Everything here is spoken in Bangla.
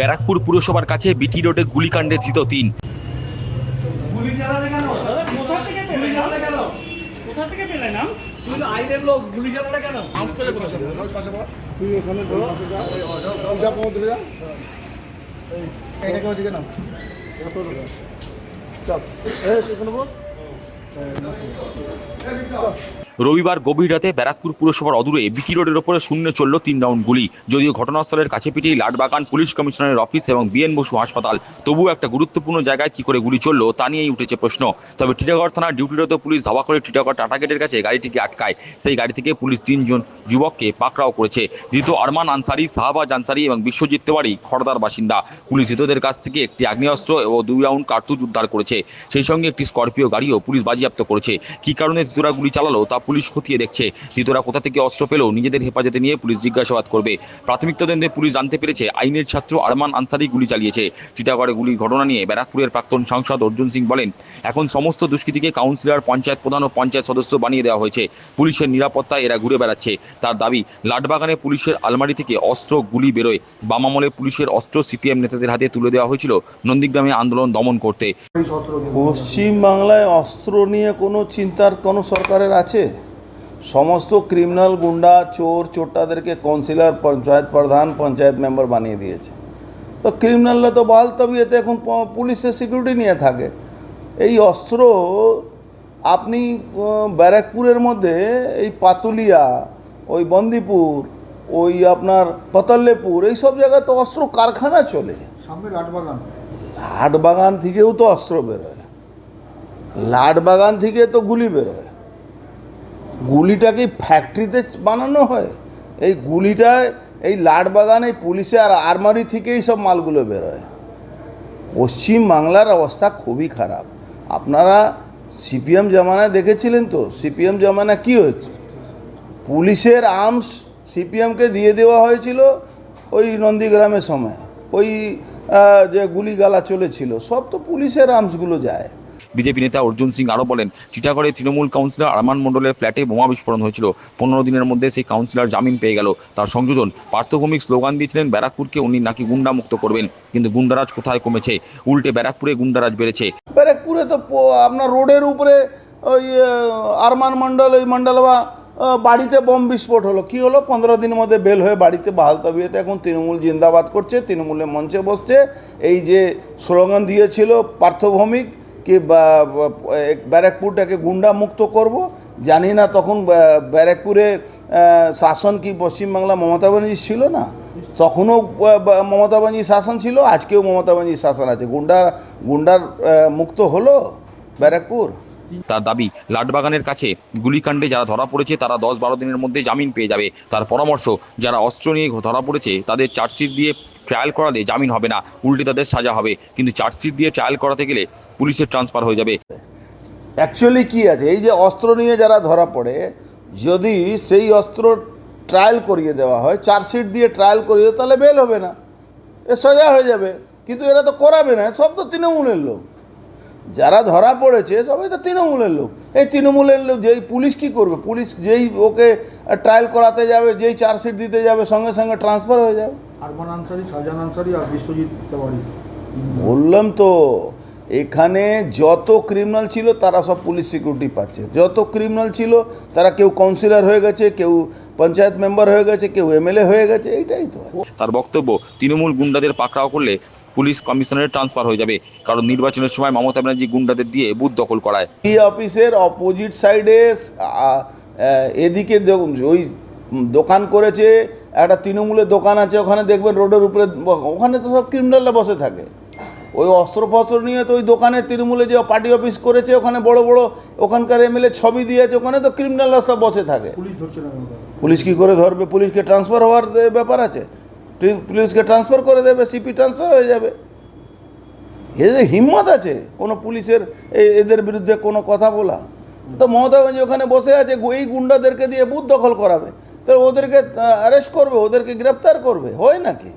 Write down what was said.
ব্যারাকপুর পুরসভার কাছে বিটি রোডে গুলিকাণ্ডে ধৃত তিন গুলি চালালে কেন দাদা কোথা থেকে গুলি পেলেন চালালে কেন কোথা থেকে পেলেন আম তুই তো আইনের লোক গুলি চালালে কেন তুই ওখানে ধরো যা পৌঁছ যা এইটাকে ওদিকে নাও চল এখানে বল রবিবার গভীর রাতে ব্যারাকপুর পুরসভার অদূরে বিটি রোডের ওপরে শূন্য চলল তিন রাউন্ড গুলি। যদিও ঘটনাস্থলের কাছে পিঠেই লাটবাগান পুলিশ কমিশনারের অফিস এবং বিএন বসু হাসপাতাল। তবুও একটা গুরুত্বপূর্ণ জায়গায় কি করে গুলি চলল তা নিয়েই উঠেছে প্রশ্ন। তবে টিটাগড় থানার ডিউটিরত পুলিশ ধাওয়া করে টিটাগড় টাটা গেটের কাছে গাড়িটিকে আটকায়। সেই গাড়ি থেকে পুলিশ তিনজন যুবককে পাকড়াও করেছে। ধৃত আরমান আনসারি শাহবাজ আনসারি এবং বিশ্বজিৎ তেওয়ারি, খড়দার বাসিন্দা। পুলিশ ধৃতদের কাছ থেকে একটি আগ্নেয়াস্ত্র ও দুই রাউন্ড কার্তুজ উদ্ধার করেছে। সেই সঙ্গে একটি স্করপিও গাড়িও পুলিশ বাজেয়াপ্ত করেছে। কী কারণে ধৃতরা গুলি চালালো তা পুলিশ খতিয়ে দেখছে। ধৃতরা কোথা থেকে অস্ত্র পেলেও নিজেদের হেফাজতে নিয়ে পুলিশ জিজ্ঞাসাবাদ করবে। প্রাথমিক তদন্তে পুলিশ জানতে পেরেছে, আইনের ছাত্র আরমান আনসারি গুলি চালিয়েছে। টিটাগড়ে গুলির ঘটনা নিয়ে ব্যারাকপুরের প্রাক্তন সাংসদ অর্জুন সিং বলেন, এখন সমস্ত দুষ্কৃতীকে কাউন্সিলর, পঞ্চায়েত প্রধান ও পঞ্চায়েত সদস্য বানিয়ে দেওয়া হয়েছে। পুলিশের নিরাপত্তায় এরা ঘুরে বেড়াচ্ছে। তার দাবি, লাটবাগানে পুলিশের আলমারি থেকে অস্ত্র, গুলি বেরোয়। বামামলে পুলিশের অস্ত্র সিপিএম নেতাদের হাতে তুলে দেওয়া হয়েছিল। নন্দীগ্রামে আন্দোলন দমন করতে। পশ্চিম বাংলায় অস্ত্র নিয়ে কোনো চিন্তার কোনো সরকারের আছে? সমস্ত ক্রিমিনাল গুন্ডা চোর চোরটাদেরকে কাউন্সিলর পঞ্চায়েত প্রধান পঞ্চায়েত মেম্বার বানিয়ে দিয়েছে। তো ক্রিমিনালরা তো বহাল তবিয়তে এখন পুলিশের সিকিউরিটি নিয়ে থাকে। এই অস্ত্র আপনি ব্যারাকপুরের মধ্যে এই পাতুলিয়া ওই বন্দিপুর ওই আপনার পতল্লেপুর এই সব জায়গায় তো অস্ত্র কারখানা চলে। সামনে লাটবাগান। লাট বাগান থেকেও তো অস্ত্র বেরোয়। লাট বাগান থেকে তো গুলি বেরোয়। গুলিটা কি ফ্যাক্টরিতে বানানো হয়। এই গুলিটায়, এই লাট বাগান এই পুলিশের আরমারি থেকেই সব মালগুলো বেরোয়। পশ্চিম বাংলার অবস্থা খুবই খারাপ। আপনারা সিপিএম জামানায় দেখেছিলেন তো? সিপিএম জামানা কি হয়েছে? পুলিশের আর্মস সিপিএমকে দিয়ে দেওয়া হয়েছিল ওই নন্দীগ্রামের সময়। ওই যে গুলিগালা চলেছিল, সব তো পুলিশের আর্মসগুলো যায়। বিজেপি নেতা অর্জুন সিং আরও বলেন টিটাগড়ে তৃণমূল কাউন্সিলর আরমান মণ্ডলের ফ্ল্যাটে বোমা বিস্ফোরণ হয়েছিল। পনেরো দিনের মধ্যে সেই কাউন্সিলর জামিন পেয়ে গেল। তার সংযোজন, পার্থভূমিক স্লোগান দিয়েছিলেন ব্যারাকপুরকে, উনি নাকি গুন্ডা মুক্ত করবেন। কিন্তু গুন্ডারাজ কোথায় কমেছে? উল্টে ব্যারাকপুরে গুন্ডারাজ বেড়েছে। ব্যারাকপুরে তো আপনার রোডের উপরে ওই আরমান মণ্ডল, ওই মণ্ডলবা বাড়িতে বোম বিস্ফোট হলো। কি হলো? পনেরো দিনের মধ্যে বেল হয়ে বাড়িতে বাহাল তবিয়তে এখন তৃণমূল জিন্দাবাদ করছে, তৃণমূলের মঞ্চে বসছে। এই যে স্লোগান দিয়েছিল পার্থভৌমিক কি ব্যারাকপুরটাকে গুন্ডামুক্ত করব? জানি না তখন ব্যারাকপুরে শাসন কি পশ্চিমবাংলা মমতা ব্যানার্জি ছিল না? তখনও মমতা ব্যানার্জি শাসন ছিল, আজকেও মমতা ব্যানার্জি শাসন আছে। গুন্ডা, গুন্ডার মুক্ত হলো ব্যারাকপুর? তার দাবি, লাটবাগানের কাছে গুলিকাণ্ডে যারা ধরা পড়েছে, তারা দশ বারো দিনের মধ্যে জামিন পেয়ে যাবে। তার পরামর্শ, যারা অস্ত্র নিয়ে ধরা পড়েছে, তাদের চার্জশিট দিয়ে ট্রায়াল করালে জামিন হবে না। উল্টে তাদের সাজা হবে। কিন্তু চার্জশিট দিয়ে ট্রায়াল করাতে গেলে পুলিশের ট্রান্সফার হয়ে যাবে। অ্যাকচুয়ালি কি আছে? এই যে অস্ত্র নিয়ে যারা ধরা পড়ে, যদি সেই অস্ত্র ট্রায়াল করিয়ে দেওয়া হয়, চার্জশিট দিয়ে ট্রায়াল করিয়ে তাহলে বেল হবে না। এ সোজা হয়ে যাবে। কিন্তু এরা তো করাবে না। সব তো তৃণমূলের লোক। যারা ধরা পড়েছে সবাই তো তৃণমূলের লোক। এই তৃণমূলের লোক যেই পুলিশ কি করবে? পুলিশ যেই ওকে ট্রায়াল করাতে যাবে যেই চার্জশিট দিতে যাবে সঙ্গে সঙ্গে ট্রান্সফার হয়ে যাবে। আরমান আনসারি শাহজাহান আনসারি আর বিশ্বজিৎ বললাম তো এখানে যত ক্রিমিনাল ছিল তারা সব পুলিশ সিকিউরিটি পাচ্ছে। যত ক্রিমিনাল ছিল তারা কেউ কাউন্সিলর হয়ে গেছে কেউ পঞ্চায়েত মেম্বার হয়ে গেছে কেউ এমএলএ হয়ে গেছে এইটাই তো তার বক্তব্য তৃণমূল গুন্ডাদের পাকড়াও করলে পুলিশ কমিশনারের ট্রান্সফার হয়ে যাবে। কারণ নির্বাচনের সময় মমতা ব্যানার্জি গুন্ডাদের দিয়ে বুথ দখল করায়। এই অফিসের অপোজিট সাইডে এদিকে ওই দোকান করেছে একটা তৃণমূলের দোকান আছে ওখানে দেখবেন রোডের উপরে ওখানে তো সব ক্রিমিনালরা বসে থাকে। ওই অস্ত্র ফস্ত্র নিয়ে তো ওই দোকানে তৃণমূলে যে পার্টি অফিস করেছে ওখানে বড় বড় ওখানকার এমএলএ ছবি দিয়েছে ওখানে তো ক্রিমিনালরা সব বসে থাকে। পুলিশ কি করে ধরবে? পুলিশকে ট্রান্সফার হওয়ার ব্যাপার আছে। পুলিশকে ট্রান্সফার করে দেবে সিপি ট্রান্সফার হয়ে যাবে। এদের হিম্মত আছে কোনো পুলিশের এ- এদের বিরুদ্ধে কোনো কথা বলা। তো মমতা ব্যানার্জি ওখানে বসে আছে এই গুন্ডাদেরকে দিয়ে বুথ দখল করাবে। তো ওদেরকে অ্যারেস্ট করবে ওদেরকে গ্রেপ্তার করবে হয় নাকি?